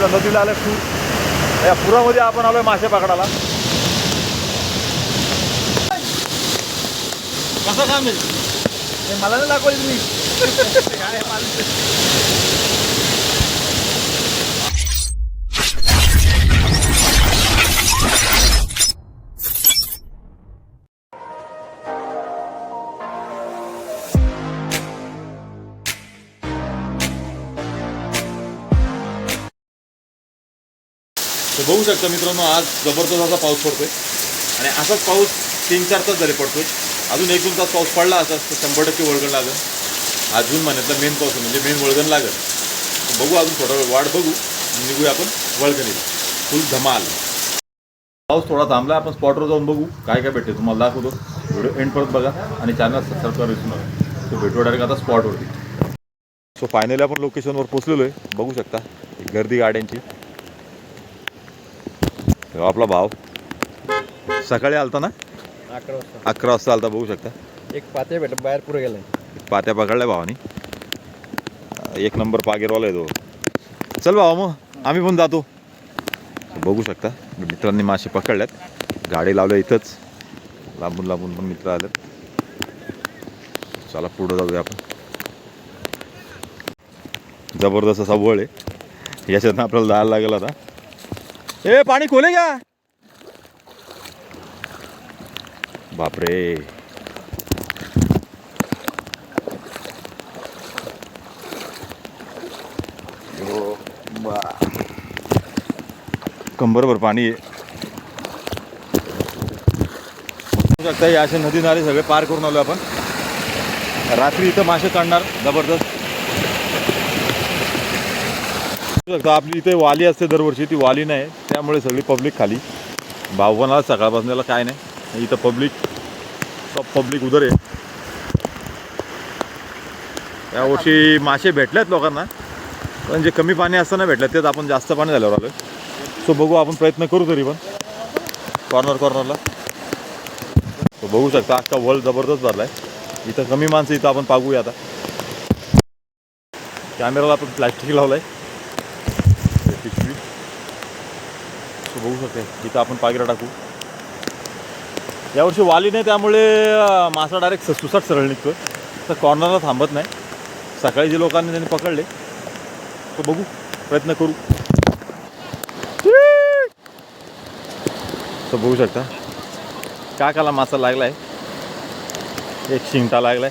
आपल्या नदीला आलं पूर या पुरामध्ये आपण आलोय मासे पकडायला. कसं काम आहे? हे मला नाही दाखवायचं तुम्ही. काय बघू शकता मित्रांनो आज जबरदस्त असा पाऊस पडतोय. आणि असाच पाऊस तीन चार तास झाले पडतोय अजून एक दोन तास पाऊस पडला असा तर शंभर टक्के वळगण लागेल. हा जून महिन्यातला मेन पाऊस म्हणजे मेन वळगण लागेल. बघू अजून थोडा वेळ वाट बघू निघूया आपण वळगणीला. फुल धमाल. पाऊस थोडा थांबला आपण स्पॉटवर जाऊन बघू काय काय भेटते तुम्हाला दाखवतो. व्हिडिओ एंड परत बघा आणि चॅनल सबस्क्राईब करायला विसरू नका. तो भेटू डायरेक्ट आता स्पॉटवरती सो फायनली आपण लोकेशनवर पोचलेलो आहे. बघू शकता गर्दी गाड्यांची. तेव्हा आपला भाव. सकाळी आलता ना? अकरा वाजता. अकरा वाजता आलता बघू शकता. एक पाते भेटलं बाहेर पुढे गेलाय. पात्या पकडल्या भावानी. एक नंबर पागेरवाला आहे तो. चल भावा मग आम्ही पण जातो. बघू शकता. मित्रांनी मासे पकडल्यात. गाडी लावल्या इथंच. लांबून लांबून पण मित्र आलेत. चला पुढं जाऊया आपण. जबरदस्त असा वळ आहे. याच्यातनं आपल्याला जायला लागेल आता. ए पाणी खोले का बापरे. कंबरभर पाणी आहे. शकता असे नदी नाले सगळे पार करून आलो आपण. रात्री इथं मासे काढणार जबरदस्त. शकता आपली इथे वाली असते दरवर्षी ती वाली नाही. त्यामुळे सगळी पब्लिक खाली. भावनाला सकाळपासून त्याला काय नाही. इथं पब्लिक सब पब्लिक उदर आहे. यावर्षी मासे भेटलेत लोकांना. पण जे कमी पाणी असताना भेटलं तेच आपण जास्त पाणी झाल्यावर आलो सो बघू आपण प्रयत्न करू तरी पण. कॉर्नर कॉर्नरला सो बघू शकता अख्खा वर्ल्ड जबरदस्त भरला आहे इथं कमी माणसं इथं आपण पागूया आता. कॅमेराला आपण प्लॅस्टिक लावलं आहे पिशवी सो बघू आपण पागिरा टाकू. यावर्षी वाली नाही त्यामुळे मासा डायरेक्ट सुसाट सरळ निघतो तर कॉर्नरला थांबत नाही. सकाळी जे लोकांनी त्यांनी पकडले तो बघू प्रयत्न करू. तर बघू शकता. काकाला मासा लागलाय. एक शिंगटा लागलाय.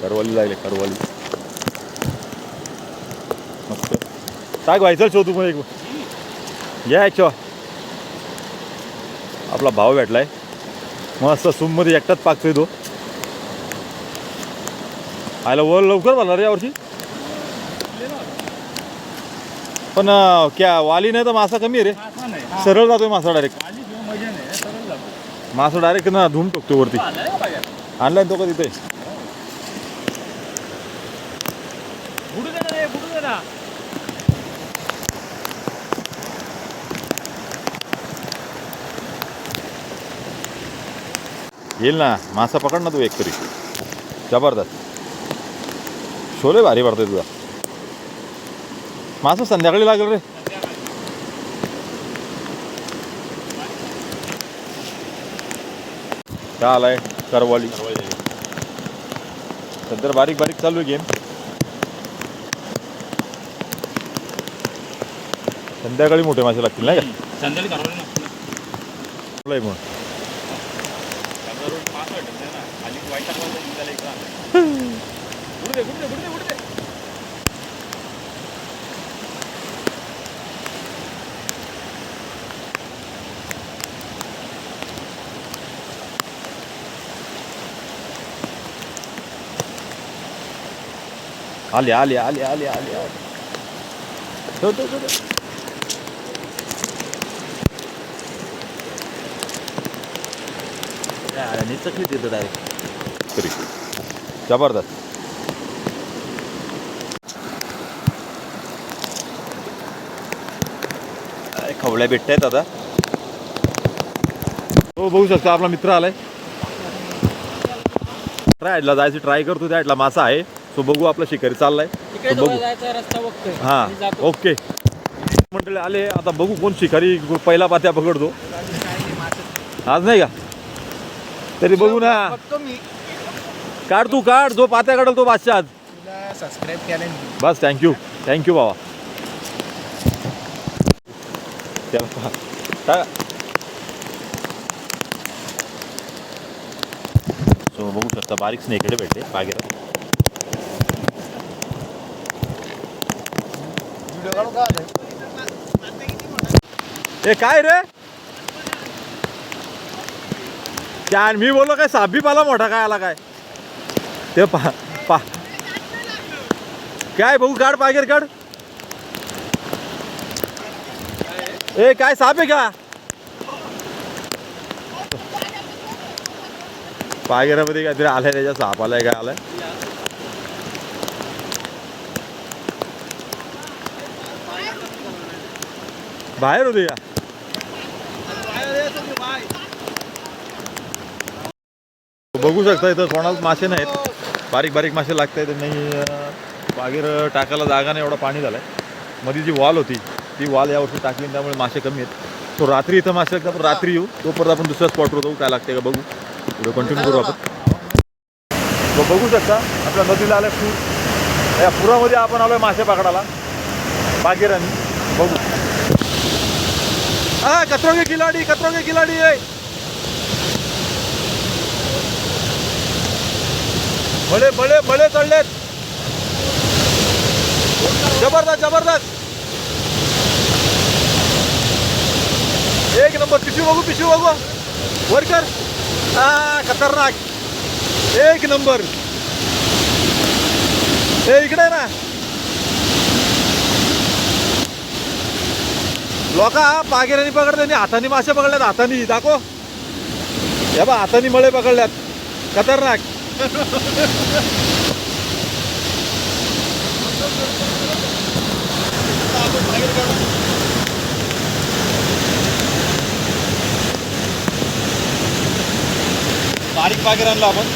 करवाली लागले करवाली टाक व्हायचं शोधू पण एक. या ॲक्च्युअ आपला भाव भेटलाय. मस्त सुममध्ये एकटाच पाकतोय तो. आयला वर लवकर भरला रे यावर्षी पण क्या वाली नाही तर मासा कमी आहे रे. सरळ जातोय मासा डायरेक्ट मासा डायरेक्ट ना धुवून टाकतो वरती. आणलाय तो का तिथे येईल ना? मासा पकड ना तू एक तरी. जबरदस्त. शोले भारी पडतोय तुझा. मासा संध्याकाळी लागेल रे. काय आलाय? करवाली. सध्या बारीक बारीक चालू आहे गेम संध्याकाळी मोठे मासे लागतील नाही का? संध्याकाळी करवलं ना कुठला आहे मग त्यामुळे पाच वाटत नाही ना खाली वाईट टाकला निघाला इकडं उडू दे उडू दे उडू दे उडू दे आले आले आले आले आले आले ठेव, ठेव, ठेव, ठेव. काय, आणि चकली देतं डायरेक्ट तरी. जबरदस्त. काय खवळ्या भेटत आहेत आता? हो बघू शकता आपला मित्र आलाय. ट्रायडला जायचं ट्राय करतो त्या मासा आहे. सो बघू आपला शिकारी चाललाय. बघू. जायचा रस्ता बघतोय. हां. ओके. मंडळी आले आता बघू कोण शिकारी पहिला पात्या पकडतो. आज नाही का? तरी बघू ना. बघतो मी. काढ तू काढ. जो पात्या काढल तो बादशाह. तुला सबस्क्राईब केलं बस थँक्यू थँक्यू बाबा. त्याला पहा. टाका. सो बघू शकता बारीक स्नेकडे भेटले बागेला. ए काय रे? आणि मी बोललो काय साबी पाला मोठा काय आला काय? ते पा पा. काय भाऊ काढ पाहिजे काढ. ए काय साप आहे का? पागेरामध्ये काहीतरी आलाय त्याच्या साप आलाय काय आलाय? बाहेर होते का? बघू शकता इथं कोणाला मासे नाहीत. बारीक बारीक मासे लागत आहेत नाही अं, बागेर टाकायला जागा नाही एवढं पाणी झालं आहे मध्ये जी वॉल होती ती वॉल यावर्षी टाकली त्यामुळे मासे कमी आहेत. तो रात्री इथं मासे लागतात आपण रात्री येऊ तोपर्यंत आपण दुसऱ्या स्पॉटवर जाऊ काय लागते का बघू. पुढे कंटिन्यू करू आपण. बघू शकता आपल्या नदीला आलं पूर. या पुरामध्ये आपण आलोय मासे पकडायला. बागेरांनी बघू. हा कचरोगे खिलाडी कचरोगे खिलाडी आहे बळे बळे बळे चढलेत जबरदस्त जबरदस्त. एक नंबर पिशवी बघू पिशवी बघू. वरकर. हा खतरनाक. एक नंबर. हे इकडे ना. लोक पागिराने पकडले आणि हाताने मासे पकडल्यात हाताने. दाखव. हे बा हाताने मळे पकडल्यात. खतरनाक. बारीक पागेर आणला आपण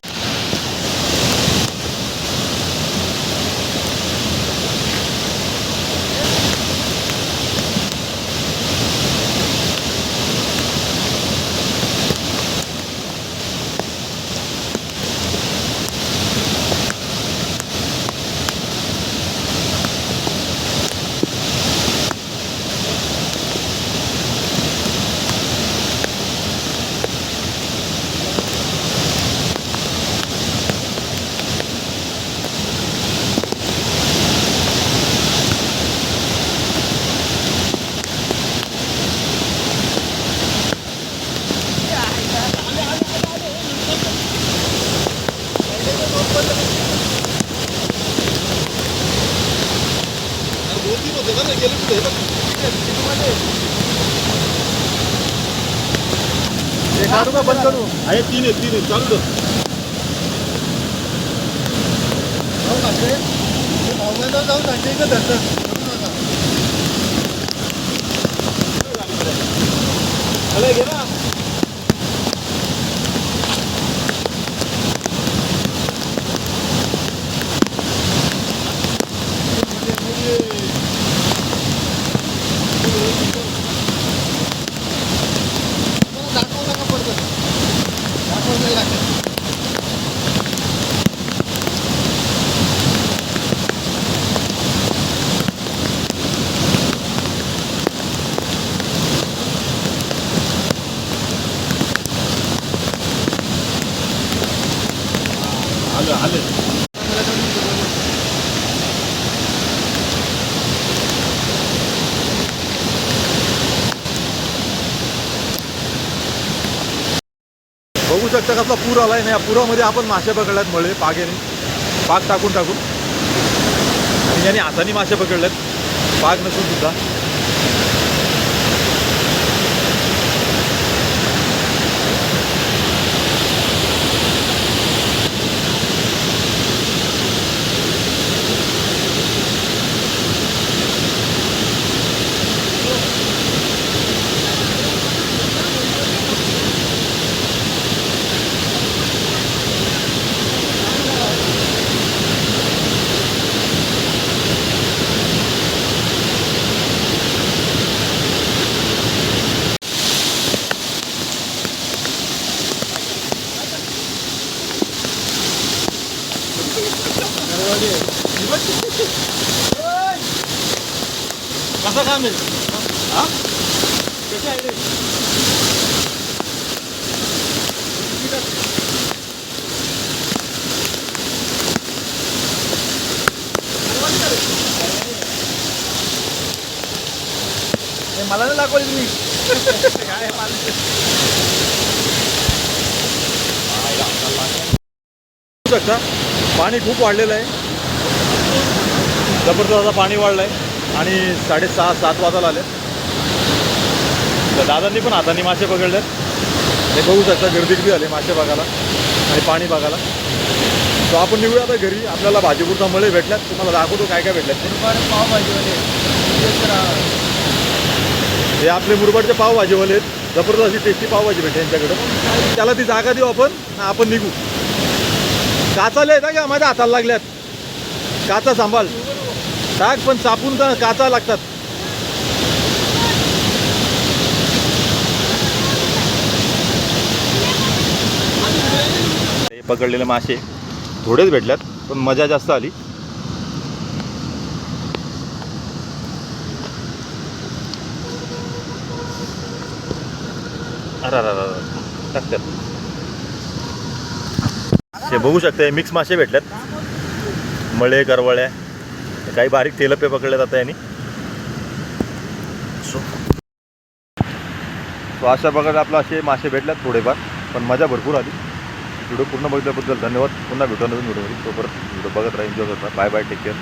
हे काढू का बंद करू? आहे तीन आहे तीन आहे चालू दे. अरे घे ना आलं आलं बघू पूर आला पूर आलाय ना या पुरामध्ये आपण मासे पकडल्यात मळे पागेने पाग टाकून टाकून. आणि याने हाताने मासे पकडलेत पाग नसून सुद्धा. कसं काम आहे हा कशी आहे रे? हे मला नाही दाखवले तुम्ही काय आहे मला? बघू शकता पाणी खूप वाढलेलं आहे. जबरदस्त आता पाणी वाढलं आहे आणि साडेसहा सात वाजायला आले तर दादांनी पण हाताने मासे पकडले हे बघू शकता गर्दी किती झाली मासे बघायला आणि पाणी बघायला. तो आपण निघूया आता घरी. आपल्याला भाजीपुरचा मळे भेटल्यात. तुम्हाला दाखवतो काय काय भेटल्यात ते. हे आपले मुरबाडचे पावभाजीवाले आहेत. जबरदस्त अशी टेस्टी पावभाजी भेटते यांच्याकडं त्याला ती जागा देऊ आपण ना आपण निघू. काचाले आहेत का माझ्या हाताला लागल्यात. काचा सांभाळ. टाक पण चापून तर काचा लागतात. हे पकडलेले मासे थोडेच भेटल्यात पण मजा जास्त आली. अरे. टाकतात हे बघू शकता मिक्स मासे भेटल्यात. मळे करवळ्या काही बारीक तेलपे पकडले जातात यांनी. सो सो अशा प्रकारे आपला असे मासे भेटल्यात थोडेफार पण मजा भरपूर आली. व्हिडिओ पूर्ण बघितल्याबद्दल धन्यवाद. पुन्हा भेटून नवीन व्हिडिओमध्ये. तोपर्यंत व्हिडिओ बघत राहा एन्जॉय करता बाय बाय टेक केअर